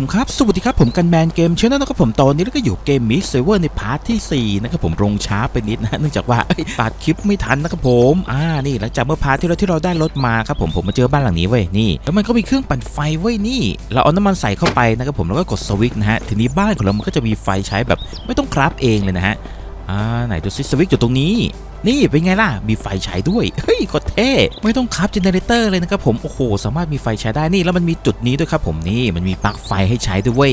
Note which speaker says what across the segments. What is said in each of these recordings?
Speaker 1: ผมครับ สวัสดีครับผมกันแมนเกมเชนนะครับผมตอนนี้แล้วก็อยู่เกมมิสเซเวอร์ในพาร์ทที่ 4 นะครับผมลงช้าไปนิดนะเนื่องจากว่าตัดคลิปไม่ทันนะครับผมอ่านี่หลังจากเมื่อพาร์ทที่เราที่เราได้รถมาครับผมผมมาเจอบ้านหลังนี้เว้ยนี่แล้วมันก็มีเครื่องปั่นไฟเว้ยนี่ เราเอาน้ำมันใส่เข้าไปนะครับผมแล้วก็กดสวิตช์นะฮะทีนี้บ้านของเรามันก็จะมีไฟใช้แบบไม่ต้องคราฟเองเลยนะฮะอ่าไหนดูซิสวิตช์อยู่ตรงนี้ นี่เป็นไงล่ะ มีไฟฉายด้วย เฮ้ยก็เท่ ไม่ต้องคับเจเนเรเตอร์เลยนะครับผม โอ้โห สามารถมีไฟใช้ได้นี่ แล้วมันมีจุดนี้ด้วยครับผมนี่ มันมีปลั๊กไฟให้ใช้ด้วยเว้ย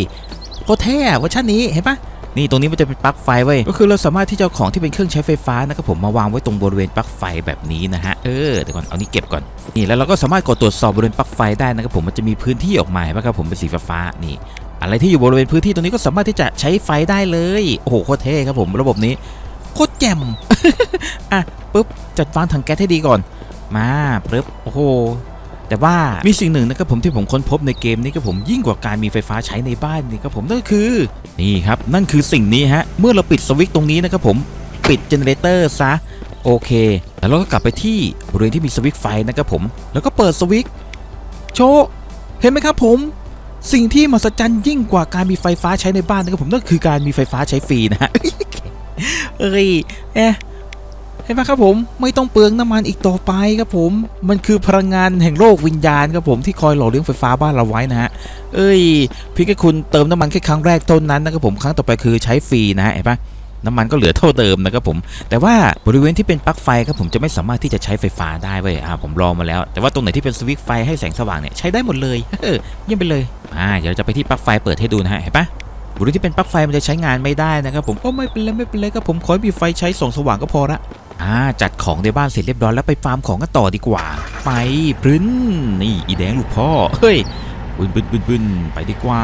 Speaker 1: โคตรเท่เวอร์ชันนี้เห็นปะนี่ตรงนี้มันจะเป็นปลั๊กไฟเว้ยก็คือเราสามารถที่จะเอาของที่เป็นเครื่องใช้ไฟฟ้านะครับผมมาวางไว้ตรงบริเวณปลั๊กไฟแบบนี้นะฮะเออเดี๋ยวก่อนเอานี้เก็บก่อนนี่แล้วเราก็สามารถกดตรวจสอบบริเวณปลั๊กไฟได้นะครับผมมันจะมีพื้นที่ออกมาเห็นปะครับผมเป็นสีฟ้านี่ อะไรที่อยู่บริเวณพื้นที่ตรงนี้ก็สามารถที่จะใช้ไฟได้เลยโอ้โหโคตรเท่ครับผมระบบนี้ โคตรแจ่มอะปุ๊บจัดวางถังแก๊สให้ดีก่อน มาปึ๊บโอ้โหแต่ว่ามีสิ่งหนึ่งนะครับผมที่ผมค้นพบในเกมนี้ครับผมยิ่งกว่าการมีไฟฟ้าใช้ในบ้านนี่ครับผมนั่นคือนี่ครับนั่นคือสิ่งนี้ฮะเมื่อเราปิดสวิตช์ตรงนี้นะครับผมปิดเจเนเรเตอร์ซะโอเคแล้วเราก็กลับไปที่บริเวณที่มีสวิตช์ไฟนะครับผม แล้วก็เปิดสวิตช์โชว์เห็นไหมครับผมสิ่งที่มหัศจรรย์ยิ่งกว่าการมีไฟฟ้าใช้ในบ้านนะครับผมนั่นคือการมีไฟฟ้าใช้ฟรีนะฮะ เอ้ยเอ๊ะเห็นไหมครับผมไม่ต้องเปลืองน้ำมันอีกต่อไปครับผมมันคือพลังงานแห่งโลกวิญญาณครับผมที่คอยหล่อเลี้ยงไฟฟ้าบ้านเราไว้นะฮะเอ้ยเพี่แค่คุณเติมน้ำมันแค่ครั้งแรกเท่านั้นนะครับผมครั้งต่อไปคือใช้ฟรีนะฮะเห็นปะน้ำมันก็เหลือเท่าเดิมนะครับผม แต่ว่าบริเวณที่เป็นปลั๊กไฟครับผมจะไม่สามารถที่จะใช้ไฟฟ้าได้เว้ยอ่าผมลองมาแล้ว แต่ว่าตรงไหนที่เป็นสวิตช์ไฟให้แสงสว่างเนี่ยใช้ได้หมดเลยเออเยี่ยมไปเลยอ่าเดี๋ยวเราจะไปที่ปลั๊กไฟเปิดให้ดูนะฮะเห็นปะ บริเวณที่เป็นปลั๊กไฟมันจะใช้งานไม่ได้นะครับผมโอ้ไม่เป็นไรไม่เป็นไรครับผมขอมีไฟใช้ส่องสว่างก็พอละอ่าจัดของในบ้านเสร็จเรียบร้อยแล้วไปฟาร์มของกันต่อดีกว่า ไปปรึ้นนี่อีแดงลูกพ่อเฮ้ยบึนบึนบึนบึนไปดีกว่า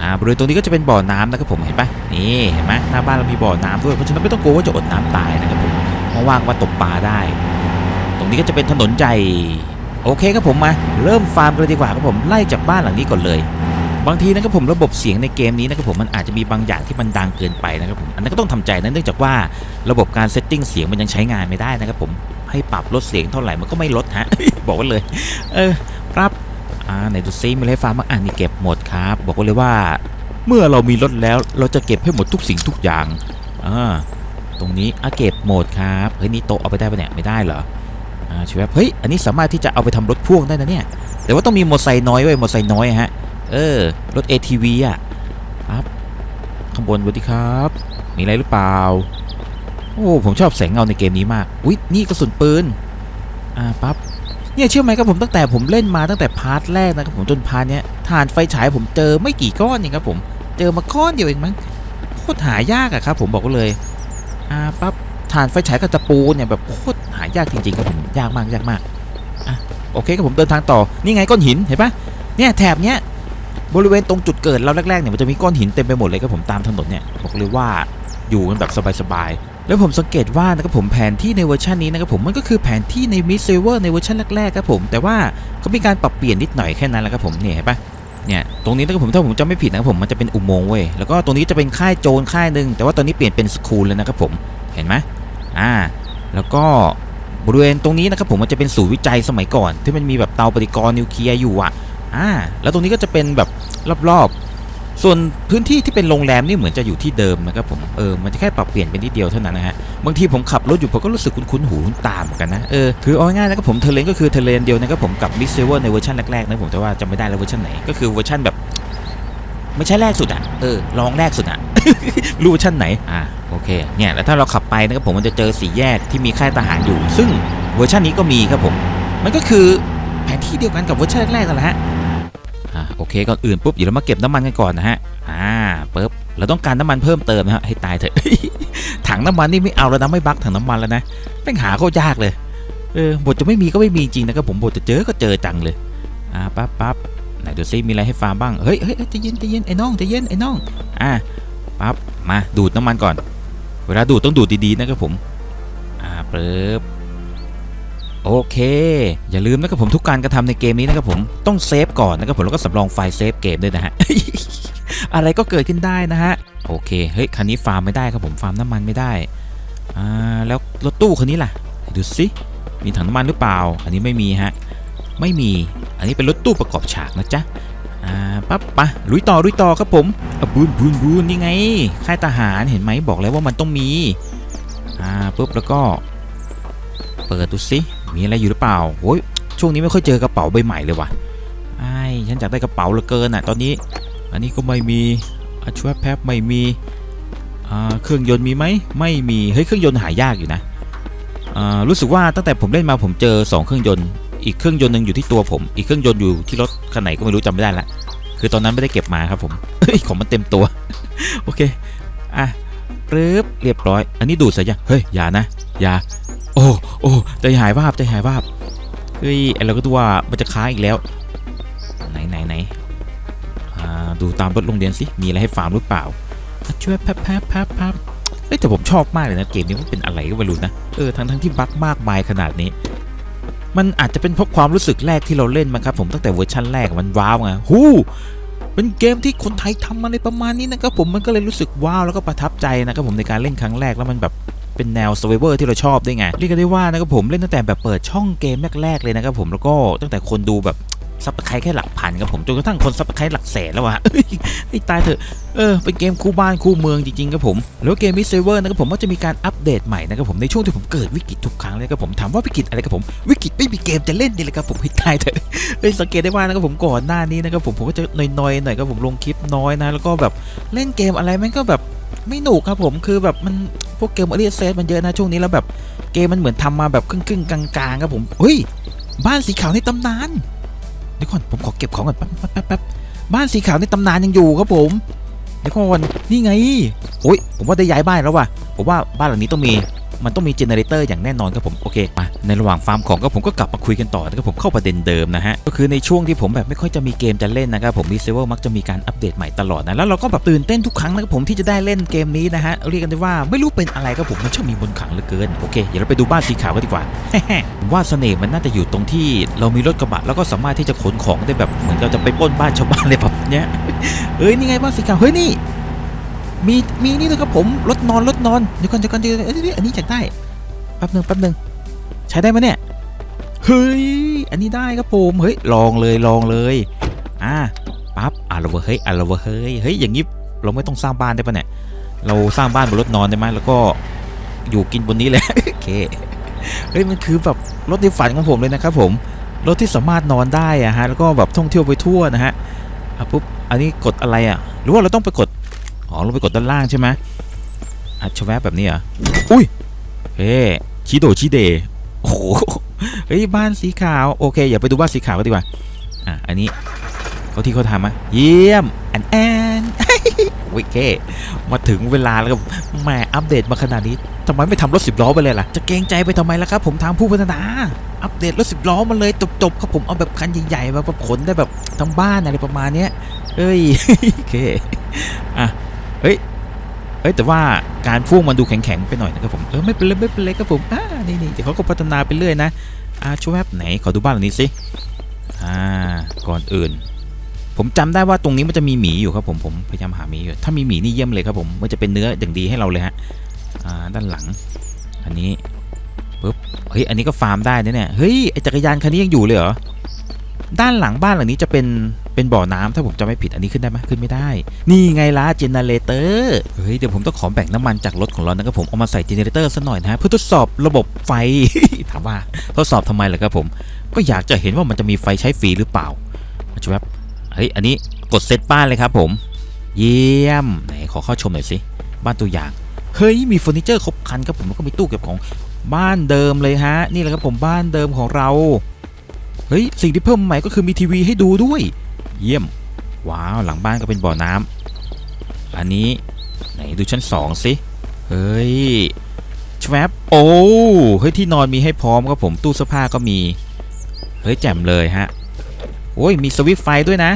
Speaker 1: อ่าบริเวณตรงนี้ก็จะเป็นบ่อน้ำนะครับผมเห็นปะนี่เห็นไหมหน้าบ้านเรามีบ่อน้ำด้วยเพราะฉะนั้นไม่ต้องกลัวว่าจะอดน้ำตายนะครับผมว่างๆมาตกปลาได้ ตรงนี้ก็จะเป็นถนนใหญ่โอเคครับผมมา เริ่มฟาร์มกันเลยดีกว่าครับผมไล่จากบ้านหลังนี้ก่อนเลย บางทีนะครับผมระบบเสียงในเกมนี้นะครับผมมันอาจจะมีบางอย่างที่มันดังเกินไปนะครับผมอันนั้นก็ต้องทำใจนะเนื่องจากว่าระบบการเซตติ้งเสียงมันยังใช้งานไม่ได้นะครับผมให้ปรับลดเสียงเท่าไหร่มันก็ไม่ลดฮะบอกไว้เลย เออครับอ่าไหนดูซิมีอะไรให้ฟาร์มบ้างอ่านี่เก็บหมดครับ บอกไว้เลยว่า เมื่อเรามีรถแล้วเราจะเก็บให้หมดทุกสิ่งทุกอย่างอ่าตรงนี้อะเก็บหมดครับเฮ้ยนี่โต๊ะเอาไปได้ปะเนี่ยไม่ได้เหรออ่าช่วยเฮ้ยอันนี้สามารถที่จะเอาไปทำรถพ่วงได้นะเนี่ยแต่ว่าต้องมีมอเตอร์ไซค์น้อยไว้ยมอเตอร์ไซค์น้อยฮะ เออ รถ ATV อะครับข้างบนสวัสดีครับ มีอะไรหรือเปล่า โอ้ ผมชอบแสงเงาในเกมนี้มาก อุ๊ย นี่กระสุนปืน อ่า ปั๊บ เนี่ยเชื่อไหมครับผมตั้งแต่ผมเล่นมาตั้งแต่พาร์ทแรกนะครับผมจนพาร์ทเนี้ยฐานไฟฉายผมเจอไม่กี่ก้อนเองครับผม เจอมาก้อนเดียวเองมั้ง โคตรหายากอะครับผมบอกเลย อ่า ปั๊บฐานไฟฉายกับตะปูเนี่ยแบบโคตรหายากจริงๆครับผมยากมากยากมาก อะ โอเคครับผมเดินทางต่อ นี่ไงก้อนหินเห็นปะเนี่ยแถบเนี้ย บริเวณตรงจุดเกิดเราแรกๆเนี่ยมันจะมีก้อนหินเต็มไปหมดเลยครับผมตามถนนเนี่ยบอกเลยว่าอยู่กันแบบสบายๆแล้วผมสังเกตว่านะครับผมแผนที่ในเวอร์ชันนี้นะครับผมมันก็คือแผนที่ในมิสเซเวอร์ในเวอร์ชันแรกๆครับผมแต่ว่าเขามีการปรับเปลี่ยนนิดหน่อยแค่นั้นแหละครับผมเนี่ยเห็นปะเนี่ยตรงนี้นะครับผมถ้าผมจำไม่ผิดนะครับผมมันจะเป็นอุโมงค์เว้ยแล้วก็ตรงนี้จะเป็นค่ายโจรค่ายหนึ่งแต่ว่าตอนนี้เปลี่ยนเป็นสคูลแล้วนะครับผมเห็นไหมอ่าแล้วก็บริเวณตรงนี้นะครับผมมันจะเป็นศูนย์วิจัยสมัยก่อน ที่มันมีแบบเตาปฏิกรณ์นิวเคลียร์อยู่อะ อ่าแล้วตรงนี้ก็จะเป็นแบบรอบๆ ส่วนพื้นที่ที่เป็นโรงแรมนี่เหมือนจะอยู่ที่เดิมนะครับผมเออมันจะแค่ปรับเปลี่ยนเป็นนิดเดียวเท่านั้นนะฮะบางทีผมขับรถอยู่ผมก็รู้สึกคุ้นๆหูคุ้นตาเหมือนกันนะเออคือเอาง่ายๆนะครับผมเทเลนก็คือเทเลนเดียวนะครับผมกับมิสเซเวอร์ในเวอร์ชันแรกๆนะผมแต่ว่าจำไม่ได้แล้วเวอร์ชันไหนก็คือเวอร์ชันแบบไม่ใช่แรกสุดอะเออลองแรกสุดอะรู้เวอร์ชันไหน อ่า โอเค เนี่ย แล้วถ้าเราขับไปนะครับผมมันจะเจอสี่แยกที่มีค่ายทหารอยู่ ซึ่งเวอร์ชันนี้ก็มีครับผม มันก็คือแผนที่เดียวกันกับเวอร์ชันแรกนั่นแหละฮะ โอเคก่อนอื่นปุ๊บเดี๋ยวเรามาเก็บน้ำมันกันก่อนนะฮะอ่าปุ๊บเราต้องการน้ำมันเพิ่มเติมนะฮะให้ตายเถอะถังน้ำมันนี่ไม่เอาแล้วนะไม่บักถังน้ำมันแล้วนะแม่งหาโคตรยากเลยเออบทจะไม่มีก็ไม่มีจริงนะครับผมบทจะเจอก็เจอจังเลยอ่าปั๊บปั๊บไหนดูซิมีอะไรให้ฟาร์มบ้างเฮ้ยเฮ้ยเฮ้ยใจเย็นใจเย็นไอ้น้องใจเย็นไอ้น้องอ่าปั๊บมาดูดน้ำมันก่อน เวลาดูดต้องดูดดีๆนะครับผมอ่าปุ๊บ โอเค อย่าลืมนะครับผมทุกการกระทำในเกมนี้นะครับผมต้องเซฟก่อนนะครับผมแล้วก็สำรองไฟล์เซฟเกมด้วยนะฮะอะไรก็เกิดขึ้นได้นะฮะโอเคเฮ้ยคันนี้ฟาร์มไม่ได้ครับผมฟาร์มน้ำมันไม่ได้อ่าแล้วรถตู้คันนี้ล่ะดูสิมีถังน้ำมันหรือเปล่า อันนี้ไม่มีฮะไม่มีอันนี้เป็นรถตู้ประกอบฉากนะจ๊ะอ่าปั๊บปะลุยต่อลุยต่อครับผมอะบูนบูนบูนนี่ไงค่ายทหารเห็นไหมบอกแล้วว่ามันต้องมีอ่าปุ๊บแล้วก็ เปิดดูสิ มีอะไรอยู่หรือเปล่าโอ้ยช่วงนี้ไม่ค่อยเจอกระเป๋าใบใหม่เลยว่ะไอ้ฉันอยากได้กระเป๋าเหลือเกินอะตอนนี้ อันนี้ก็ไม่มีอชวแป๊บไม่มีเครื่องยนต์มีไหมไม่มีเฮ้ยเครื่องยนต์หายากอยู่นะรู้สึกว่าตั้งแต่ผมเล่นมาผมเจอสองเครื่องยนต์อีกเครื่องยนต์หนึ่งอยู่ที่ตัวผม อีกเครื่องยนต์อยู่ที่รถคันไหนก็ไม่รู้จำไม่ได้ละคือตอนนั้นไม่ได้เก็บมาครับผมเฮ้ยของมันเต็มตัว โอเคอะปึ๊บเรียบร้อย อันนี้ดูดใส่ยังเฮ้ยอย่านะอย่า โอ้โอ้ใจหายวาบใจหายวาบเฮ้ยไอเราก็ดูว่ามันจะค้างอีกแล้ว ไหนไหนไหนอ่าดูตามรถโรงเรียนสิมีอะไรให้ฟาร์มหรือเปล่าช่วยแป๊บแป๊บแป๊บแป๊บเฮ้ยแต่ผมชอบมากเลยนะเกมนี้มันเป็นอะไรก็ไม่รู้นะเออทั้งทั้งที่บั๊กมากมายขนาดนี้ มันอาจจะเป็นเพราะความรู้สึกแรกที่เราเล่นมาครับผมตั้งแต่เวอร์ชันแรกมันว้าวไงฮู้เป็นเกมที่คนไทยทำมาในประมาณนี้นะครับผมมันก็เลยรู้สึกว้าวแล้วก็ประทับใจนะครับผมในการเล่นครั้งแรกแล้วมันแบบ เป็นแนว s u r v i v o r ที่เราชอบด้วยไงเรียกกันได้ว่านะครับผมเล่นตั้งแต่แบบเปิดช่องเกมแรกๆเลยนะครับผมแล้วก็ตั้งแต่คนดูแบบซับสไครต์แค่หลักพันครับผมจนกระทั่งคนซับสไครต์หลักแสนแล้วอะเฮ้ยตายเถอะเออเป็นเกมคู่บ้านคู่เมืองจริงๆครับผมแล้วเกมมิสเซเวอร์นะครับผมก็จะมีการอัปเดตใหม่นะครับผมในช่วงที่ผมเกิดวิกฤตทุกครั้งเลยครับผมถามว่าวิกฤตอะไรครับผมวิกฤตไม่มีเกมจะเล่นนี่เลยครับผมให้ตายเถอะเฮ้ยสังเกตได้ว่านะครับผมก่อนหน้านี้นะครับผมผมก็จะนอยๆหน่อยครับผมลงคลิปน้อยนะแล้วก็แบบเล่นเกมอะไรมันก็แบบ ไม่หนุกครับผมคือแบบมันพวกเกมอ r รีเซตมันเยอะนะช่วงนี้แล้วแบบเกมมันเหมือนทำมาแบบครึ่งๆกลางๆครับผมเฮ้ยบ้านสีขาวในตำนานเดี๋ยวก่อนผมขอเก็บของก่อนแป๊บแป๊บแป๊บแป๊บบ้านสีขาวในตำนานยังอยู่ครับผมเดี๋ยวก่อนนี่ไงโอ้ยผมว่าได้ย้ายบ้านแล้วว่ะผมว่าบ้านหลังนี้ต้องมี มันต้องมีเจเนเรเตอร์อย่างแน่นอนครับผมโอเคมาในระหว่างฟาร์มของก็ผมก็กลับมาคุยกันต่อนะครับผมเข้าประเด็นเดิมนะฮะก็คือในช่วงที่ผมแบบไม่ค่อยจะมีเกมจะเล่นนะครับผมมีเซเวอร์มักจะมีการอัปเดตใหม่ตลอดนะแล้วเราก็แบบตื่นเต้นทุกครั้งนะครับผมที่จะได้เล่นเกมนี้นะฮะเรียกกันได้ว่าไม่รู้เป็นอะไรครับผมมันช่างมีมนขังเหลือเกินโอเคเดี๋ยวเราไปดูบ้านสีขาวกันดีกว่าผมว่าเสน่ห์มันน่าจะอยู่ตรงที่เรามีรถกระบะแล้วก็สามารถที่จะขนของได้แบบเหมือนเราจะไปปล้นบ้านชาวบ้านเลยแบบเนี้ยเฮ้ยนี่ไงบ้านสีขาวเฮ้ยนี่ มีมีนี่ด้วยครับผมรถนอนรถนอนเดี๋ยวก่อนเดี๋ยวก่อนเดี๋ยวอันนี้อยากได้แป๊บหนึ่งแป๊บหนึ่งใช้ได้ไหมเนี่ยเฮ้ยอันนี้ได้ครับผมเฮ้ยลองเลยลองเลยอ่าปั๊บอะเราเฮ้ยอะเราเฮ้ยเฮ้ยอย่างนี้เราไม่ต้องสร้างบ้านได้ปะเนี่ยเราสร้างบ้านบนรถนอนได้ไหมแล้วก็อยู่กินบนนี้เลยโอเคเฮ้ยมันคือแบบรถในฝันของผมเลยนะครับผมรถที่สามารถนอนได้อะฮะแล้วก็แบบท่องเที่ยวไปทั่วนะฮะอะปุ๊บอันนี้กดอะไรอะหรือว่าเราต้องไปกด อ๋อลงไปกดด้านล่างใช่ไหมอัดชแวบแบบนี้เหรอ อุ้ยเฮ้ชิโดชิเดโอ้โหเฮ้ยบ้านสีขาวโอเคอย่าไปดูบ้านสีขาวกันดีกว่าอะอันนี้เขาที่เขาทำมะเยี่ยมแอนแอนโอเคมาถึงเวลาแล้วก็แหมอัปเดตมาขนาดนี้ทำไมไม่ทำรถสิบล้อไปเลยล่ะ จะเกรงใจไปทำไมล่ะครับ ผมทางผู้พัฒนา อัปเดตรถสิบล้อมาเลยจบๆครับผมเอาแบบคันใหญ่ๆมาแบบขนได้แบบทั้งบ้านอะไรประมาณเนี้ยเอ้ยโอเคอะ เฮ้ยเอ้ยแต่ว่าการพ่วงมันดูแข็งๆไปหน่อยนะครับผมเออไม่เป็นไรไม่เป็นไรครับผมอ่านี่นี่เดี๋ยวเขาก็พัฒนาไปเรื่อยนะอ่าช่วยแวบไหนขอดูบ้านหลังนี้สิอ่าก่อนอื่น ผมจำได้ว่าตรงนี้มันจะมีหมีอยู่ครับผมผมพยายามหาหมีอยู่ถ้ามีหมีนี่เยี่ยมเลยครับผมมันจะเป็นเนื้ออย่างดีให้เราเลยฮะอ่าด้านหลัง อันนี้ปุ๊บเฮ้ยอันนี้ก็ฟาร์มได้นะเนี่ยเฮ้ยไอจักรยานคันนี้ยังอยู่เลยเหรอ ด้านหลังบ้านหลังนี้จะเป็นเป็นบ่อน้ำถ้าผมจำไม่ผิดอันนี้ขึ้นได้ไหมขึ้นไม่ได้ นี่ไงล่ะเจเนเรเตอร์เฮ้ยเดี๋ยวผมต้องขอแบ่งน้ำมันจากรถของเรานะครับผมเอามาใส่เจเนเรเตอร์ซะหน่อยนะฮะเพื่อทดสอบระบบไฟถามว่าทดสอบทำไมล่ะครับผม ก็อยากจะเห็นว่ามันจะมีไฟใช้ฟรีหรือเปล่าช่วยเฮ้ยอันนี้กดเซตบ้านเลยครับผม เยี่ยมไหนขอเข้าชมหน่อยสิบ้านตัวอย่างเฮ้ยมีเฟอร์นิเจอร์ครบคันครับผมแล้วก็มีตู้เก็บของบ้านเดิมเลยฮะ นี่แหละครับผมบ้านเดิมของเรา เฮ้ย สิ่งที่เพิ่มใหม่ก็คือมีทีวีให้ดูด้วย เยี่ยม ว้าว หลังบ้านก็เป็นบ่อน้ำอันนี้ ไหนดูชั้นสองสิ เฮ้ยชวบโอ้ เฮ้ย ที่นอนมีให้พร้อมครับผม ตู้เสื้อผ้าก็มี เฮ้ย แจ่มเลยฮะ โอ้ย มีสวิตไฟด้วยนะ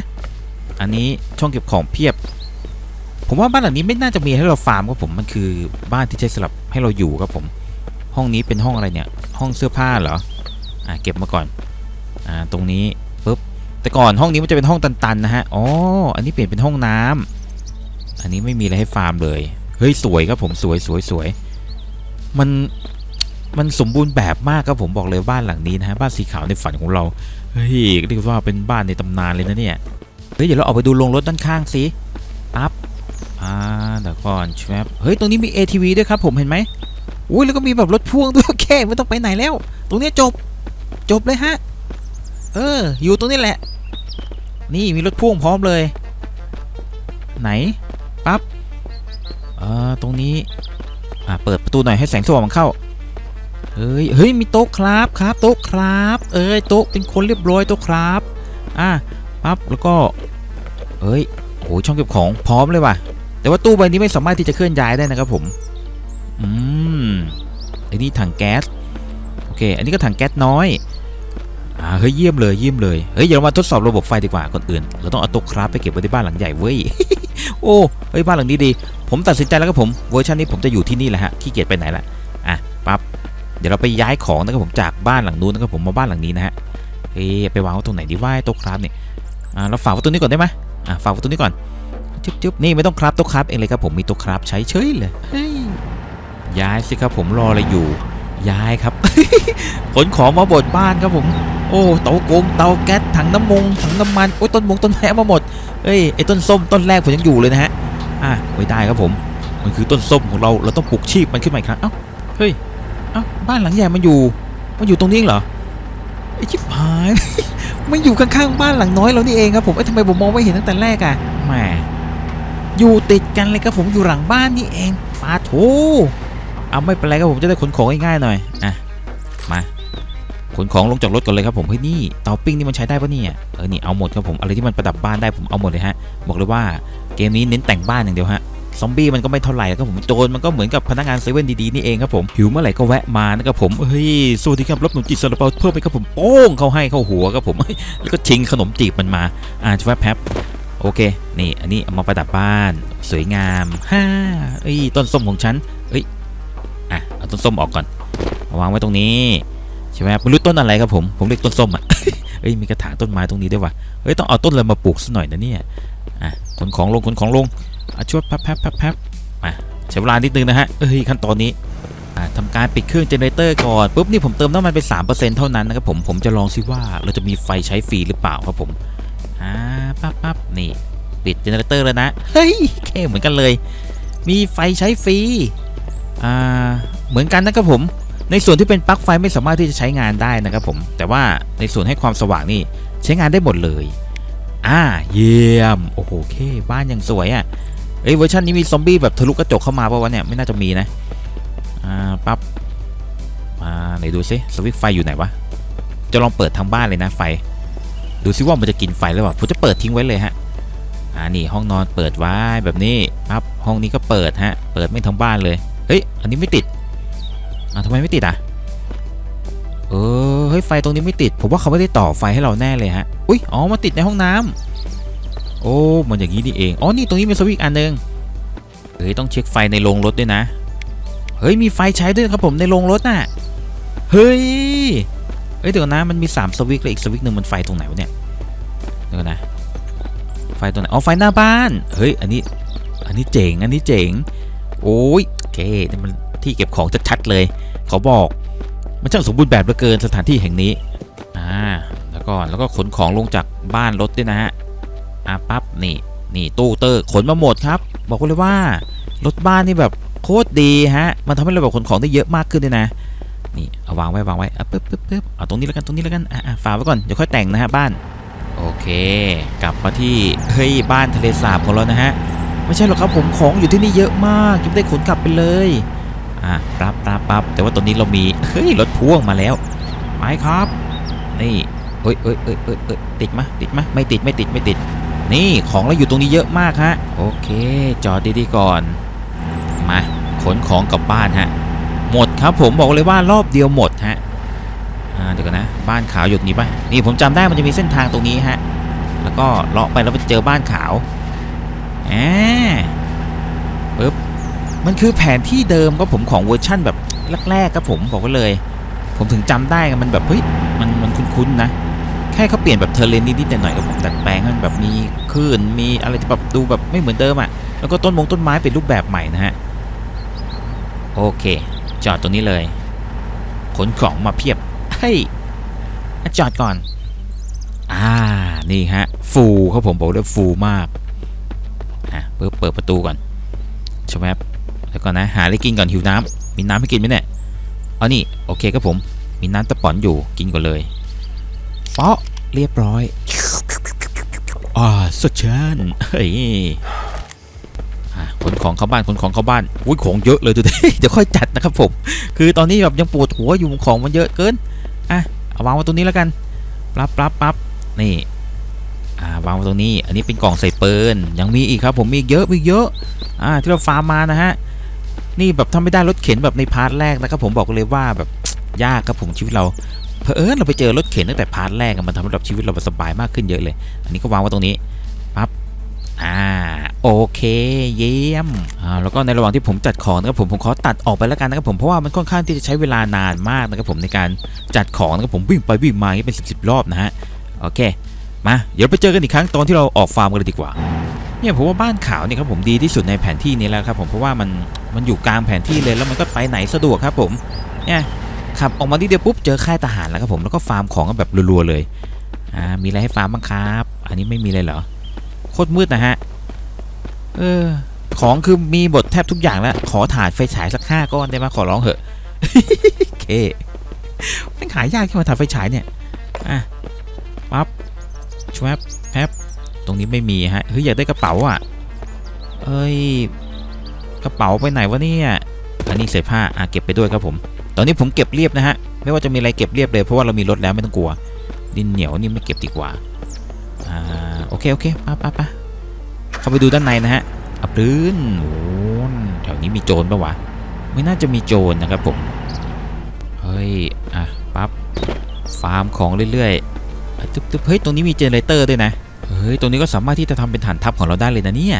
Speaker 1: อันนี้ช่องเก็บของเพียบ ผมว่าบ้านหลังนี้ไม่น่าจะมีให้เราฟาร์มครับผม มันคือบ้านที่ใช้สำหรับให้เราอยู่ครับผม ห้องนี้เป็นห้องอะไรเนี่ย ห้องเสื้อผ้าเหรอ อ่าเก็บมาก่อน อ่าตรงนี้ปุ๊บแต่ก่อนห้องนี้มันจะเป็นห้องตันๆนะฮะอ๋ออันนี้เปลี่ยนเป็นห้องน้ำอันนี้ไม่มีอะไรให้ฟาร์มเลยเฮ้ยสวยครับผมสวยสวยสวยมันมันสมบูรณ์แบบมากครับผมบอกเลยบ้านหลังนี้นะฮะบ้านสีขาวในฝันของเราเฮ้ยเรียกว่าเป็นบ้านในตำนานเลยนะเนี่ยเฮ้ยเดี๋ยวเราออกไปดูโรงรถด้านข้างสิปั๊บอ่าเดี๋ยวก่อนแชปเฮ้ยตรงนี้มี ATV ด้วยครับผมเห็นไหมอุ้ยแล้วก็มีแบบรถพ่วงด้วยโอเคไม่ต้องไปไหนแล้ว ตรงเนี้ยจบจบเลยฮะ เออ อยู่ตรงนี้แหละ นี่มีรถพ่วงพร้อมเลย ไหน ปั๊บเออตรงนี้ อ่าเปิดประตูหน่อยให้แสงสว่างมันเข้า เฮ้ย เฮ้ย มีโต๊ะครับครับ โต๊ะครับ เอ้ย โต๊ะเป็นคนเรียบร้อยโต๊ะครับ อะ ปั๊บ แล้วก็ เอ้ย โอ้ยช่องเก็บของพร้อมเลยว่ะ แต่ว่าตู้ใบนี้ไม่สามารถที่จะเคลื่อนย้ายได้นะครับผม อืมอ้นี่ถังแก๊ส โอเค อันนี้ก็ถังแก๊สน้อย อ่าเฮ้ยเยี่ยมเลยเยี่ยมเลยเฮ้ยเดี๋ยวเรามาทดสอบระบบไฟดีกว่าก่อนอื่น เราต้องเอาต๊ะครับไปเก็บไว้ที่บ้านหลังใหญ่เว้ยโอ้เฮ้ยบ้านหลังนี้ดี ผมตัดสินใจแล้วครับผมเวอร์ชันนี้ผมจะอยู่ที่นี่แหละฮะขี้เกียจไปไหนละอะปั๊บเดี๋ยวเราไปย้ายของนะครับผมจากบ้านหลังนู้นนะครับผมมาบ้านหลังนี้นะฮะเฮ้ยไปวางไว้ตรงไหนดีว่าโต๊ะครับเนี่ยอ่าเราฝากไว้ตรงนี้ก่อนได้ไหมอ่าฝากไว้ตรงนี้ก่อนจึ๊บจึ๊บนี่ไม่ต้องครับโต๊ะครับเองเลยครับผมมีโต๊ะครับใช้เฉยเลยเฮ้ยย้ายสิครับผมรออะไรอยู่ย้ายครับขนของมาบดบ้านครับผม โอ้เตาโกงเตาแก๊สถังน้ำมงถังน้ำมันโอ้ยต้นมงต้นแม้มาหมดเอ้ยไอ้ต้นส้มต้นแรกผมยังอยู่เลยนะฮะอะไม่ได้ครับผมมันคือต้นส้มของเราเราต้องปลูกชีพมันขึ้นมาอีกครั้งเอ้าเฮ้ยเอ้าบ้านหลังใหญ่มันอยู่มันอยู่ตรงนี้เหรอไอ้ชิบหายมันอยู่ข้างๆบ้านหลังน้อยเรานี่เองครับผมเอ้ทำไมผมมองไม่เห็นตั้งแต่แรกอะแหมอยู่ติดกันเลยครับผมอยู่หลังบ้านนี่เองปาโถเอาไม่เป็นไรครับผมจะได้ขนของง่ายๆหน่อยอะ ขนของลงจากรถก่อนเลยครับผมเฮ้ยนี่เตาปิ้งนี่มันใช้ได้ปะเนี่ยเออนี่เอาหมดครับผมอะไรที่มันประดับบ้านได้ผมเอาหมดเลยฮะบอกเลยว่าเกมนี้เน้นแต่งบ้านอย่างเดียวฮะซอมบี้มันก็ไม่เท่าไหร่ครับผมโจรมันก็เหมือนกับพนักงานเซเว่นดีๆนี่เองครับผมหิวเมื่อไหร่ก็แวะมานะครับผมเฮ้ยสวัสดีครับรับขนมจีบซาลาเปาเพิ่มไปครับผมโป้งเข้าให้เข้าหัวครับผมแล้วก็ชิงขนมจีบมันมาอ่าจะแวบแป๊บโอเค นี่อันนี้เอามาประดับบ้าน สวยงามฮ่าเอ้ยต้นส้มของฉันเอ้ยอะเอาต้นส้มออกก่อนวางไว้ตรงนี้ ช่ไหมครับไม่รู้ต้นอะไรครับผม ผมเรียกต้นส้มอะ เอ้ยมีกระถางต้นไม้ตรงนี้ด้วยว่ะ เฮ้ยต้องเอาต้นอะไรมาปลูกสักหน่อยนะเนี่ย อะขนของลงขนของลงอะช่วยแป๊บแป๊บแป๊บแป๊บมาใช้เวลานิดนึงนะฮะ เอ้ยขั้นตอนนี้ อะทำการปิดเครื่องเจเนเรเตอร์ก่อนปุ๊บนี่ผมเติมน้ำมันไป 3%เท่านั้นนะครับผม ผมจะลองซิว่าเราจะมีไฟใช้ฟรีหรือเปล่าครับผม อ่าปั๊บปั๊บนี่ปิดเจเนเรเตอร์แล้วนะ เฮ้ยแค่เหมือนกันเลย มีไฟใช้ฟรี อ่าเหมือนกันนะครับผม ในส่วนที่เป็นปลั๊กไฟไม่สามารถที่จะใช้งานได้นะครับผม แต่ว่าในส่วนให้ความสว่างนี่ใช้งานได้หมดเลย อ่า เยี่ยม โอ้โหเค บ้านยังสวยอะ่ะเอ้ยเวอร์ชันนี้มีซอมบี้แบบทะลุกระจกเข้ามาป่าวะเนี่ย ไม่น่าจะมีนะ อ่า ปั๊บ มาไหนดูซิสวิตไฟอยู่ไหนวะ จะลองเปิดทางบ้านเลยนะไฟ ดูซิว่ามันจะกินไฟหรือเปล่า ผมจะเปิดทิ้งไว้เลยฮะ อ่า นี่ห้องนอนเปิดไว้แบบนี้ ปั๊บ ห้องนี้ก็เปิดฮะ เปิดไม่ทั้งบ้านเลย เฮ้ย อันนี้ไม่ติด อะทำไมไม่ติดอะ เออ เฮ้ย ไฟตรงนี้ไม่ติด ผมว่าเขาไม่ได้ต่อไฟให้เราแน่เลยฮะ อุ้ย อ๋อ มาติดในห้องน้ำโอ้ มันอย่างนี้นี่เอง อ๋อ นี่ตรงนี้มีสวิตช์อันหนึง เฮ้ย ต้องเช็คไฟในโรงรถด้วยนะ เฮ้ย มีไฟใช้ด้วยครับผมในโรงรถน่ะ เฮ้ย เฮ้ย เดี๋ยวนะ มันมี3สวิตช์เลยอีกสวิตช์หนึ่งมันไฟตรงไหนวะเนี่ย เดี๋ยวนนะไฟตรงไหน อ๋อ ไฟหน้าบ้าน เฮ้ย อันนี้ อันนี้เจ๋ง อันนี้เจ๋ง โอ้ยโอเนี่มัน ที่เก็บของชัดๆเลยเขาบอกมันช่างสมบูรณ์แบบเหลือเกินสถานที่แห่งนี้อ่าแล้วก็แล้วก็ขนของลงจากบ้านรถด้วยนะฮะอ่าปั๊บนี่นี่ตู้เตอร์ขนมาหมดครับ บอกเลยว่ารถบ้านนี่แบบโคตรดีฮะ มันทำให้เราแบบขนของได้เยอะมากขึ้นด้วยนะ นี่เอาวางไว้วางไว้อะปึ๊บปึ๊บปึ๊บเอาตรงนี้แล้วกันตรงนี้แล้วกันอะฝากไว้ก่อนเดี๋ยวค่อยแต่งนะฮะบ้าน โอเค กลับมาที่เฮ้ยบ้านทะเลสาบของเรานะฮะไม่ใช่หรอกครับผมของอยู่ที่นี่เยอะมากยังไม่ได้ขนกลับไปเลย อะรับรับปั๊บแต่ว่าตอนนี้เรามีเฮ้ยรถพ่วงมาแล้วไปครับ นี่เอ้ยเอ้ยเอ้ยเอ้ยเอ้ยติดมะติดมะไม่ติดไม่ติดไม่ติด นี่ของเราอยู่ตรงนี้เยอะมากฮะโอเค จอดดีๆก่อนมาขนของกลับบ้านฮะหมดครับผมบอกเลยว่ารอบเดียวหมดฮะอ่าเดี๋ยวกันนะบ้านขาวอยู่นี้ป่ะนี่ผมจำได้มันจะมีเส้นทางตรงนี้ฮะแล้วก็เลาะไปแล้วไปเจอบ้านขาวอ่าปึ๊บ มันคือแผนที่เดิมครับผมของเวอร์ชั่นแบบแรกๆครับผมบอกไว้เลย ผมถึงจำได้มันแบบเฮ้ยมันมันคุ้นๆนะ แค่เขาเปลี่ยนแบบเทเลนนิดๆหน่อยๆกับผมดัดแปลงให้มันแบบมีคลื่นมีอะไรที่แบบดูแบบไม่เหมือนเดิมอะ่ะแล้วก็ต้นมงต้นไม้เป็นรูปแบบใหม่นะฮะโอเค จอดตรงนี้เลยขนของมาเพียบเฮ้ยจอดก่อน อ่า นี่ฮะ ฟูครับผมบอกเลยฟูมากอะเปิดเปิดประตูก่อนใช่ไหมครับ แล้วก่อนะหาอะไรกินก่อนหิวน้ำมีน้ำให้กินไหมเนี่ยอ๋อนี่โอเคครับผมมีน้ำตะป๋อนอยู่กินก่อนเลยเปาะเรียบร้อยอ่าสดชื่นเฮ้ยอะขนของเข้าบ้านขนของเข้าบ้านอุ้ยของเยอะเลยดูดิเดี๋ยวค่อยจัดนะครับผมคือตอนนี้แบบยังปวดหัวอยู่ของมันเยอะเกินอะเอาวางไว้ตรงนี้แล้วกันปั๊บปั๊บปั๊บนี่อ่าวางไว้ตรงนี้ อันนี้เป็นกล่องใส่ปืนยังมีอีกครับผมมีเยอะมีเยอะอ่าที่เราฟาร์มมานะฮะ นี่แบบทำไม่ได้รถเข็นแบบในพาร์ทแรกนะครับผมบอกเลยว่าแบบยากครับผมชีวิตเราเพอเอิญเราไปเจอรถเข็นตั้งแต่พาร์ทแรกมันทำให้เราชีวิตเราสบายมากขึ้นเยอะเลย อันนี้ก็วางไว้ตรงนี้ปั๊บอ่าโอเคเยี่ยมอ่าแล้วก็ในระหว่างที่ผมจัดของนะครับผมผมขอตัดออกไปแล้วกันนะครับผมเพราะว่ามันค่อนข้างที่จะใช้เวลานานมากนะครับผมในการจัดของนะครับผมวิ่งไปวิ่งมาอย่างนี้เป็นสิบสิบรอบนะฮะโอเคมาเดี๋ยวไปเจอกันอีกครั้งตอนที่เราออกฟาร์มกันเลยดีกว่า เนี่ยผมว่าบ้านขาวเนี่ยครับผมดีที่สุดในแผนที่นี้แล้วครับผมเพราะว่ามันมันอยู่กลางแผนที่เลยแล้วมันก็ไปไหนสะดวกครับผมเนี่ยขับออกมาที่เดียวปุ๊บเจอค่ายทหารแล้วครับผมแล้วก็ฟาร์มของกันแบบรัวๆเลยอ่ามีอะไรให้ฟาร์มบ้างครับ อันนี้ไม่มีเลยเหรอโคตรมืดนะฮะเออของคือมีบทแทบทุกอย่างแล้ว ขอถ่านไฟฉายสักห้าก้อนได้ไหมขอร้องเหอะเคไม่ขายยากแค่มาถ่านไฟฉายเนี่ยอะปั๊บชวบแป๊บ รงนี้ไม่มีฮะเฮ้ยอยากได้กระเป๋าอะเอ้ยกระเป๋าไปไหนวะเนี่ยอันนี้เศษผ้าอะเก็บไปด้วยครับผม ตอนนี้ผมเก็บเรียบนะฮะไม่ว่าจะมีอะไรเก็บเรียบเลยเพราะว่าเรามีรถแล้วไม่ต้องกลัว ดินเหนียวนี่ไม่เก็บดีกว่าอ่าโอเคโอเคป้าป้าป้าเข้าไปดูด้านในนะฮะอับรื้นโอ้แถวนี้มีโจรปะวะไม่น่าจะมีโจรนะครับผมเฮ้ยอะปั๊บฟาร์มของเรื่อยๆอะตึ๊บตึ๊บเฮ้ยตรงนี้มีเจเนเรเตอร์ด้วยนะ เฮ้ยตรงนี้ก็สามารถที่จะทำเป็นฐานทัพของเราได้เลยนะเนี่ย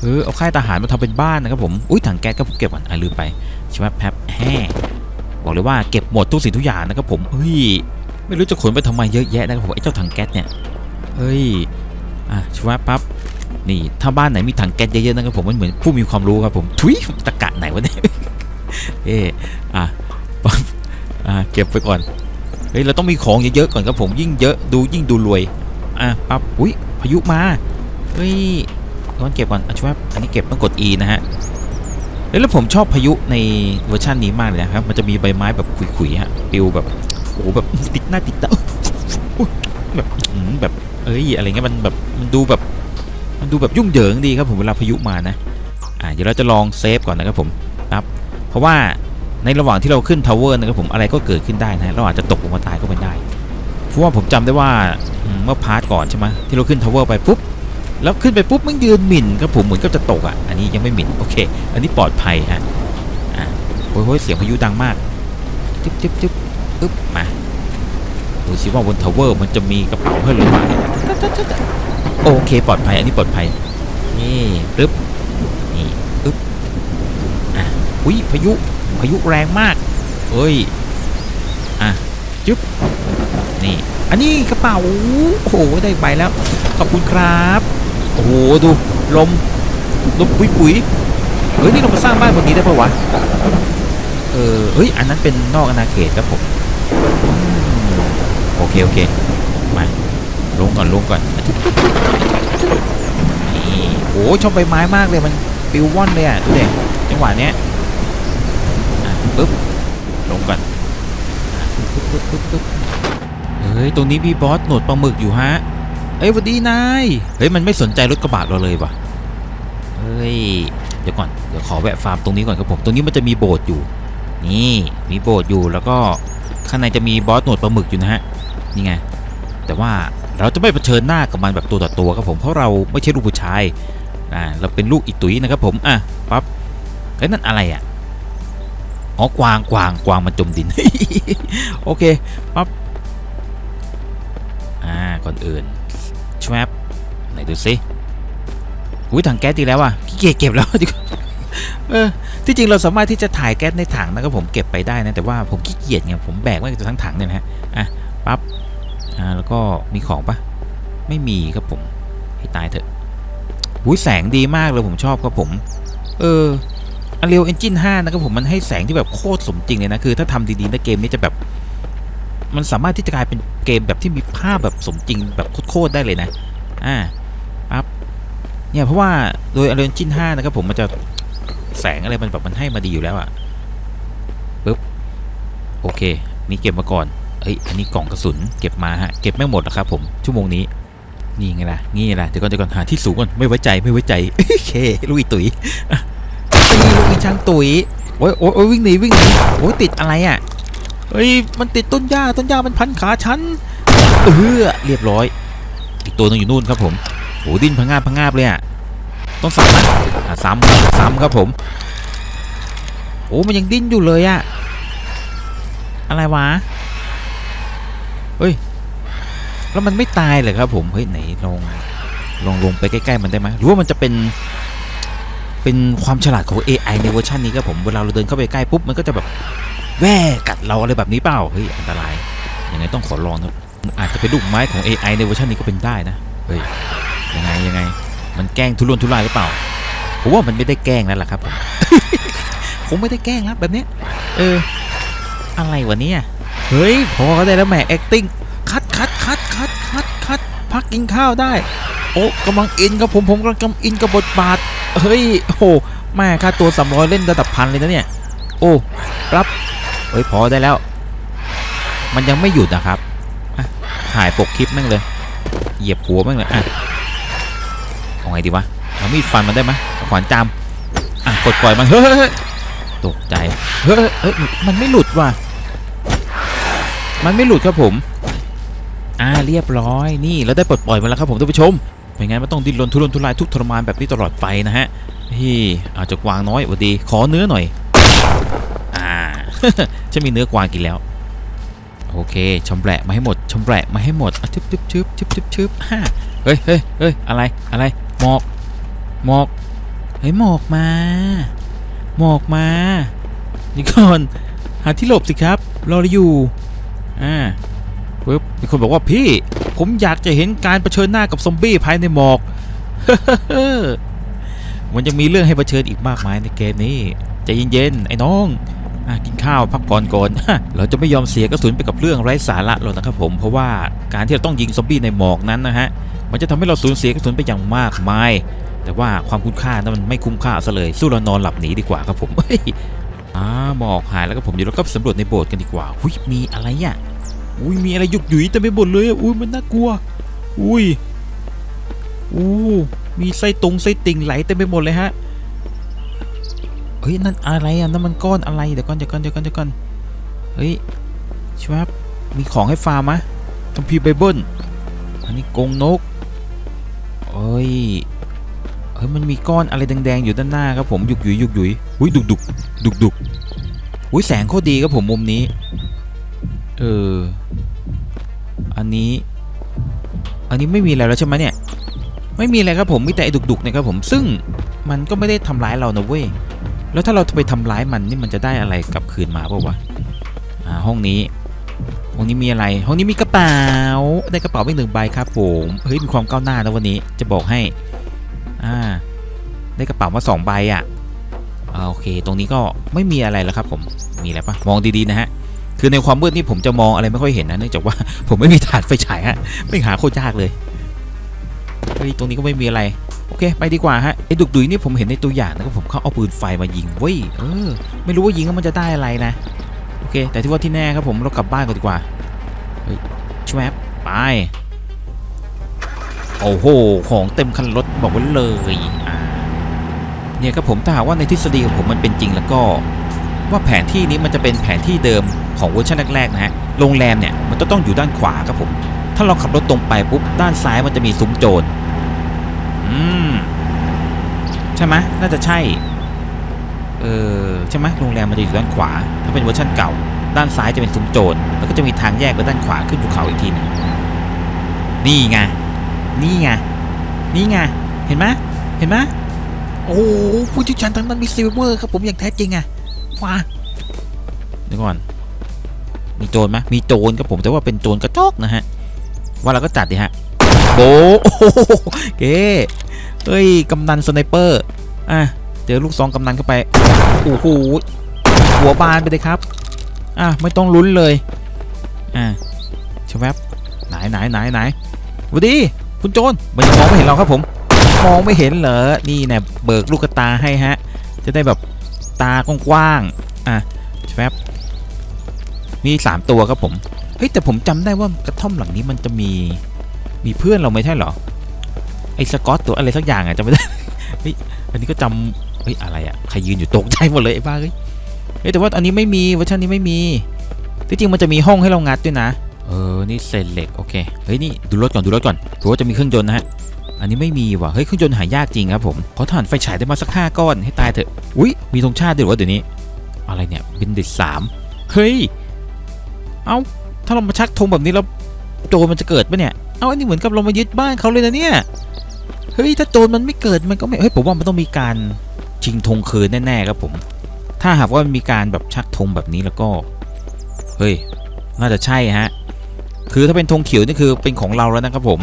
Speaker 1: เออเอาค่ายทหารมาทำเป็นบ้านนะครับผมอุ้ยถังแก๊สก็ผมเก็บก่อนอะลืมไปใช่ไหมแป๊บแฮ่บอกเลยว่าเก็บหมดทุกสิ่งทุกอย่างนะครับผมเฮ้ยไม่รู้จะขนไปทำไมเยอะแยะนะครับผมไอ้เจ้าถังแก๊สเนี่ยเฮ้ยอะใช่ไหมปั๊บนี่ถ้าบ้านไหนมีถังแก๊สเยอะๆนะครับผมมันเหมือนผู้มีความรู้ครับผมทุยตะกะไหนวะเนี่ยเอออะปั๊บอะเก็บไปก่อนเฮ้ยเราต้องมีของเยอะๆก่อนครับผมยิ่งเยอะดูยิ่งดูรวย อะปั๊บอุ้ยพายุมาเฮ้ยก่อนเก็บก่อนอะช่วยอันนี้เก็บต้องกด E นะฮะแล้วผมชอบพายุในเวอร์ชันนี้มากเลยนะครับ มันจะมีใบไม้แบบขุยๆฮะปิวแบบโอ้โหแบบติดหน้าติดตาแบบแบบเอ้ยอะไรเงี้ยมันแบบมันดูแบบมันดูแบบยุ่งเหยิงดีครับผมเวลาพายุมานะอะเดี๋ยวเราจะลองเซฟก่อนนะครับผมปับเพราะว่าในระหว่างที่เราขึ้นทาวเวอร์นะครับผมอะไรก็เกิดขึ้นได้นะเราอาจจะตกลงมาตายก็เป็นได้ ราะว่าผมจำได้ว่าเมื่อพาร์ทก่อนใช่ไหมที่เราขึ้นทาวเวอร์ไปปุ๊บแล้วขึ้นไปปุ๊บมันยืนหมิ่นครับผมเหมือนกับจะตกอะอันนี้ยังไม่หมิ่นโอเค อันนี้ปลอดภัยฮะอ่าโอ้ยโอยเสียงพายุดังมากจิ๊บจิ๊บจิ๊บอึ๊บมาดูสิว่าบนทาวเวอร์มันจะมีกระเป๋าให้หรือเปล่าโอเคปลอดภัยอันนี้ปลอดภัยนี่ปึ๊บนี่อึ๊บอะอุ้ยพายุพายุแรงมากเอ้ยอะจึ๊บ นี่ อันนี้กระเป๋าโอ้โหได้ใบแล้ว ขอบคุณครับ โอ้โหดูลมลมปุ๋ยปุ๋ยเฮ้ยนี่เรามาสร้างบ้านบนนี้ได้ปะวะเออเฮ้ยอันนั้นเป็นนอกอาณาเขตครับผมโอเคโอเคมาลงก่อนลงก่อนนี่โอ้ชอบใบไม้มากเลยมันปิวว่อนเลยอะดูเด็จังหวะเนี้ยปึ๊บลงก่อนปึ๊บปึ๊บปึ๊บ ฮ้ยตรงนี้มีบอสหนวดปลาหมึกอยู่ฮะเอ้ยสวัสดีนายเฮ้ยมันไม่สนใจรถกระบะเราเลยวะเฮ้ยเดี๋ยวก่อนเดี๋ยวขอแวะฟาร์มตรงนี้ก่อนครับผมตรงนี้มันจะมีโบสถ์อยู่ นี่มีโบสถ์อยู่แล้วก็ข้างในจะมีบอสหนวดปลาหมึกอยู่นะฮะนี่ไงแต่ว่าเราจะไม่เผชิญหน้ากับมันแบบตัวต่อตัวครับผมเพราะเราไม่ใช่ลูกผู้ชายอ่าเราเป็นลูกอีตุ๋ยนะครับผมอะปั๊บเฮ้ยนั่นอะไรอะอ๋อกวางกวางกวางมันจมดินโอเคปั๊บ อ่า ก่อนอื่นชวบไหนดูสิอุ้ยถังแก๊สดีแล้วอะขี้เกียจเก็บแล้วดิเออที่จริงเราสามารถที่จะถ่ายแก๊สในถังนะครับผมเก็บไปได้นะแต่ว่าผมขี้เกียจไงผมแบกไว้กับทั้งถังเนี่ยนะฮะอะปั๊บอ่าแล้วก็มีของปะไม่มีครับผมให้ตายเถอะอุ้ยแสงดีมากเลยผมชอบครับผม เออ Unreal Engine 5นะครับผมมันให้แสงที่แบบโคตรสมจริงเลยนะคือถ้าทำดีๆนะเกมนี้จะแบบ มันสามารถที่จะกลายเป็นเกมแบบที่มีภาพแบบสมจริงแบบโคตรๆได้เลยนะ อ่าปั๊บเนี่ยเพราะว่าโดย Unreal Engine 5นะครับผมมันจะแสงอะไรมันแบบมันให้มาดีอยู่แล้วอะปึ๊บโอเค นี่เก็บมาก่อนเอ้ยอันนี้กล่องกระสุนเก็บมาฮะเก็บไม่หมดหรอครับผมชั่วโมงนี้นี่ไงล่ะนี่แหละเดี๋ยวก่อนเดี๋ยวก่อนหาที่สูงก่อนไม่ไว้ใจไม่ไว้ใจโอเคลุยตุ๋ยตีลุยช่างตุ๋ยโอ้ยโอ้ยโอ้ยวิ่งหนีวิ่งหนีโอ้ยติดอะไรอะ เฮ้ย มันติดต้นหญ้า ต้นหญ้ามันพันขาฉัน เออเรียบร้อย อีกตัวนึงอยู่นู่นครับผมโอ้ดิ้นพังงาบพังงาบเลยอะ ต้องซ้ำอะซ้ำซ้ำครับผม โอ้มันยังดิ้นอยู่เลยอะ อะไรวะ เฮ้ย แล้วมันไม่ตายเลยครับผม เฮ้ยไหนลองลองลงไปใกล้ๆมันได้ไหมหรือว่ามันจะเป็นเป็นความฉลาดของ AI ในเวอร์ชันนี้ครับผม เวลาเราเดินเข้าไปใกล้ปุ๊บ มันก็จะแบบ แว่กัดเราอะไรแบบนี้เปล่า เฮ้ย อันตราย ยังไงต้องขอลองนะอาจจะเป็นลูกไม้ของ AI ในเวอร์ชันนี้ก็เป็นได้นะ เฮ้ย ยังไงยังไง มันแกล้งทุรนทุรายหรือเปล่า ผมว่ามันไม่ได้แกล้งแล้วล่ะครับผมคงไม่ได้แกล้งแล้วแบบนี้ เออ อะไรวะเนี่ย เฮ้ย พอก็ได้แล้วแหม acting คัดคัดคัดคัดคัดคัดพักกินข้าวได้ โอ้กำลังอินกับผมผมกำลังอินกับบทบาท เฮ้ย โอ้แม่ค่าตัวสามร้อยเล่นระดับพันเลยนะเนี่ย โอ้ รับ เฮ้ยพอได้แล้ว มันยังไม่หยุดนะครับถ่ายปกคลิปแม่งเลย เหยียบหัวแม่งเลยอะเอาไงดีวะเอามีดฟันมันได้ไหมขวานจามอะกดปล่อยมันเฮ้ยตกใจเฮ้ยเฮ้ยมันไม่หลุดว่ะมันไม่หลุดครับผม อ่าเรียบร้อยนี่เราได้ปลดปล่อยมาแล้วครับผมท่านผู้ชมไม่งั้นมันต้องดิ้นรนทุรนทุรายทุกทรมานแบบนี้ตลอดไปนะฮะพี่อาจจะกวางน้อยวัดดี ขอเนื้อหน่อย ฉันมีเนื้อกวางกินแล้ว โอเคชำแหละมาให้หมดชำแหละมาให้หมดอะชึบชึบชึบชึบชึบชึบฮ่าเฮ้ยเฮ้ยเฮ้ยอะไรอะไรหมอกหมอกเฮ้ยหมอกมาหมอกมานี่ก่อนหาที่หลบสิครับรอราอยู่อ่าปึ๊บมีคนบอกว่าพี่ ผมอยากจะเห็นการเผชิญหน้ากับซอมบี้ภายในหมอกมันยังมีเรื่องให้เผชิญอีกมากมายในเกมนี้ใจเย็นๆไอ้น้อง กินข้าวพักผ่อนก่อนเราจะไม่ยอมเสียกระสุนไปกับเรื่องไร้สาระหรอกนะครับผมเพราะว่าการที่เราต้องยิงซอมบี้ในหมอกนั้นนะฮะมันจะทำให้เราสูญเสียกระสุนไปอย่างมากมาย แต่ว่าความคุ้มค่านั้นมันไม่คุ้มค่าซะเลยสู้เรานอนหลับหนีดีกว่าครับผมอ่าหมอกหายแล้วก็ผมเดี๋ยวเราก็สำรวจในโบสถ์กันดีกว่าอุ้ยมีอะไรอะอุ้ยมีอะไรหยุกยุยเต็มไปหมดเลยอุ้ยมันน่ากลัว อุ้ยอู้มีไส้ตรงไส้ติ่งไหลเต็มไปหมดเลยฮะ ฮ้ยนั่นอะไรอะนั่นมันก้อนอะไรเดี๋ยวก่อนเดี๋ยวก่อนเดี๋ยวก่อนเดี๋ยวก่อนเฮ้ยชวับมีของให้ฟาร์มมะคัมภีไบเบิลอันนี้กงนกเอ้ยเฮ้ยมันมีก้อนอะไรแดงๆอยู่ด้านหน้าครับผมหยุกหยุยหยุกหยุยอุ้ยดุกดุกดุกดุกอุ้ยแสงโคตรดีครับผมมุมนี้เอออันนี้ อันนี้ไม่มีอะไรแล้วใช่ไหมเนี่ยไม่มีอะไรครับผมมีแต่ไอ้ดุกๆนะครับผมซึ่งมันก็ไม่ได้ทำร้ายเรานะเว้ย แล้วถ้าเราไปทำร้ายมันนี่มันจะได้อะไรกลับคืนมาเปล่าวะอ่าห้องนี้ ห้องนี้มีอะไร ห้องนี้มีกระเป๋า ได้กระเป๋าไปหนึ่งใบครับผมเฮ้ยมีความก้าวหน้านะวันนี้จะบอกให้อ่าได้กระเป๋ามาสองใบอะอ่าโอเค ตรงนี้ก็ไม่มีอะไรแล้วครับผมมีอะไรปะมองดีๆนะฮะคือในความมืดนี่ผมจะมองอะไรไม่ค่อยเห็นนะเนื่องจากว่าผมไม่มีถานไฟฉายฮะไม่หาโคตรยากเลย ฮ้ยตรงนี้ก็ไม่มีอะไร โอเค ไปดีกว่าฮะไอ้ดุกดุยนี่ผมเห็นในตัวอย่างนะครับผมเขาเอาปืนไฟมายิงเว้ยเออไม่รู้ว่ายิงแล้วมันจะได้อะไรนะ โอเค แต่ที่ว่าที่แน่ครับผมเรากลับบ้านกันดีกว่าเฮ้ยชวบไปโอ้โหของเต็มคันรถบอกไว้เลยอ่าเนี่ยครับผมถ้าหากว่าในทฤษฎีของผมมันเป็นจริงแล้วก็ว่าแผนที่นี้มันจะเป็นแผนที่เดิมของเวอร์ชันแรกๆนะฮะ โรงแรมเนี่ยมันจะต้องอยู่ด้านขวาครับผม ถ้าเราขับรถตรงไปปุ๊บด้านซ้ายมันจะมีซุ้มโจร ใช่ไหมน่าจะใช่ เออใช่ไหมโรงแรมมันจะอยู่ด้านขวา ถ้าเป็นเวอร์ชันเก่า ด้านซ้ายจะเป็นซุ้มโจรแล้วก็จะมีทางแยกไปด้านขวาขึ้นภูเขาอีกทีหนึงนี่ไงนี่ไงนี่ไงเห็นไหมเห็นไหมโอ้ผู้ชี่ยวชาญทางนั้นมีซิลเวอร์ครับผมอย่างแท้จริงอะว้าเดี๋ยวก่อน มีโจรไหมมีโจรครับผมแต่ว่าเป็นโจรกระจอกนะฮะ ว่าเราก็จัดดิฮะโบโอ้โหเก้ เฮ้ยกำนันสไนเปอร์อะเจอลูกซองกำนันเข้าไปโอ้โหหัวบานไปเลยครับอะไม่ต้องลุ้นเลยอ่าชะแวบไหนไหนไหนไหนสวัสดีคุณโจรมันยังมองไม่เห็นเราครับผมมองไม่เห็นเหรอนี่เนี่ยเบิกลูกตาให้ฮะจะได้แบบตากว้างๆอะแฟบมีสามตัวครับผมเฮ้ยแต่ผมจำได้ว่ากระท่อมหลังนี้มันจะมีมีเพื่อนเราไม่ใช่เหรอ ไอ้สกอตตัวอะไรสักอย่างอะจำไม่ได้เฮ้ยอันนี้ก็จำเฮ้ยอะไรอะใครยืนอยู่ตกใจหมดเลยไอ้บ้าเฮ้ยเฮ้ยแต่ว่าอันนี้ไม่มีเวอร์ชันนี้ไม่มีที่จริงมันจะมีห้องให้เรางัดด้วยนะเออนี่เศษเหล็กโอเคเฮ้ยนี่ดูรถก่อนดูรถก่อนดูว่าจะมีเครื่องยนต์นะฮะอันนี้ไม่มีว่ะเฮ้ยเครื่องยนต์หายากจริงครับผมขอถ่านไฟฉายได้มาสักห้าก้อนให้ตายเถอะอุ้ยมีธงชาติด้วยวะเดี๋ยวนี้ อะไรเนี่ยบินดิดสามเฮ้ยเอ้าถ้าเรามาชักธงแบบนี้แล้วโจรมันจะเกิดปะเนี่ย เอ้าอันนี้เหมือนกับเรามายึดบ้านเขาเลยนะเนี่ย เฮ้ยถ้าโจรมันไม่เกิดมันก็ไม่เฮ้ยผมว่ามันต้องมีการชิงธงคืนแน่ๆครับผม ถ้าหากว่ามีการแบบชักธงแบบนี้แล้วก็ เฮ้ย น่าจะใช่ฮะ คือถ้าเป็นธงเขียวนี่คือเป็นของเราแล้วนะครับผม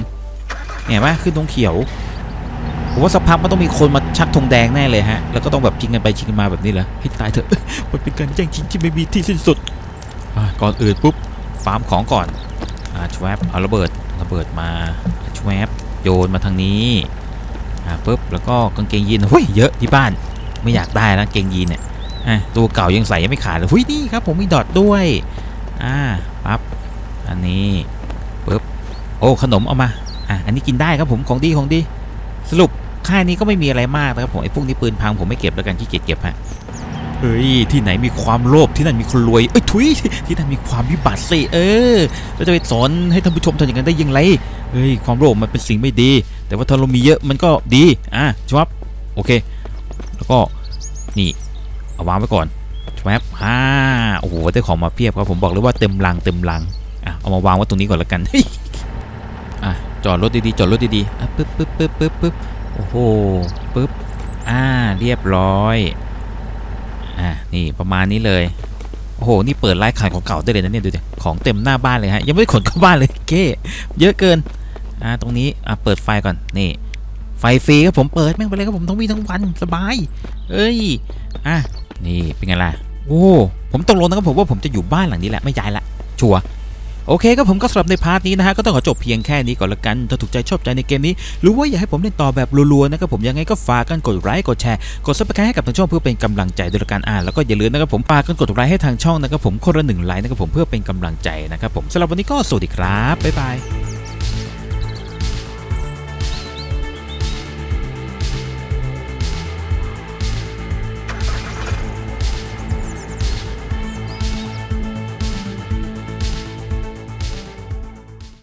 Speaker 1: เห็นไหมขึ้นธงเขียวผมว่าสักพักมันต้องมีคนมาชักธงแดงแน่เลยฮะ แล้วก็ต้องแบบชิงกันไปชิงกันมาแบบนี้เหรอให้ตายเถอะ มันเป็นการแย่งชิงที่ไม่มีที่สิ้นสุด ก่อนอื่นปุ๊บ ฟาร์มของก่อนอ่าชวบเอาระเบิด ระเบิดมาชวบโยนมาทางนี้ อ่าปุ๊บแล้วก็กางเกงยีนเฮ้ยเยอะที่บ้านไม่อยากได้นะกางเกงยีนเนี่ยอะตัวเก่ายังใส่ยังไม่ขาดเลยเฮ้ยนี่ครับผมมีดอทด้วยอ่าปั๊บอันนี้ปุ๊บโอ้ขนมเอามาอะอันนี้กินได้ครับผมของดีของดี สรุปค่ายนี้ก็ไม่มีอะไรมากนะครับผมไอ้พวกนี้ปืนพังผมไม่เก็บแล้วกันขี้เกียจเก็บฮะเฮ้ยที่ไหนมีความโลภที่นั่นมีคนรวยเอ้ยทุยที่นั่นมีความวิบัติสิเออเราจะไปสอนให้ท่านผู้ชมทำอย่างนั้นได้ยังไงเฮ้ยความโลภมันเป็นสิ่งไม่ดี แต่ว่าถ้าเรามีเยอะมันก็ดีอะชับโอเค แล้วก็นี่เอาวางไว้ก่อนแวบอ่าโอ้โหได้ของมาเพียบครับผมบอกเลยว่าเต็มลังเต็มลังอะเอามาวางไว้ตรงนี้ก่อนล้วกันอะจอดรถดีๆจอดรถดีๆอะปึ๊บปึ๊บปึ๊บปึ๊บปึ๊บโอ้โหปึ๊บอ่าเรียบร้อยอะนี่ประมาณนี้เลยโอ้โหนี่เปิดร้านขายของเก่าได้เลยนะเนี่ยดูดิของเต็มหน้าบ้านเลยฮะยังไม่ได้ขนเข้าบ้านเลยเก้เยอะเกิน อ่าตรงนี้อะเปิดไฟก่อนนี่ไฟฟรีครับผมเปิดแม่งไปเลยครับผมทั้งวีทั้งวันสบายเอ้ยอะนี่เป็นไงล่ะโอ้ผมตกลงนะครับผมว่าผมจะอยู่บ้านหลังนี้แหละไม่ย้ายละชัวร์โอเคครับผมก็สำหรับในพาร์ทนี้นะฮะก็ต้องขอจบเพียงแค่นี้ก่อนละกันถ้าถูกใจชอบใจในเกมนี้หรือว่าอยากให้ผมเล่นต่อแบบรัวๆนะครับผมยังไงก็ฝากกันกดไลค์กดแชร์กดซับสไครต์ให้กับทางช่องเพื่อเป็นกำลังใจด้วยละกันอ่านแล้วก็อย่าลืมนะครับผมฝากกันกดไลค์ให้ทางช่องนะครับผมคนละหนึ่งไลค์นะครับผมเพื่อเป็นกำลังใจนะครับผมสำหรับวันนี้ก็สวัสดีครับบ๊ายบาย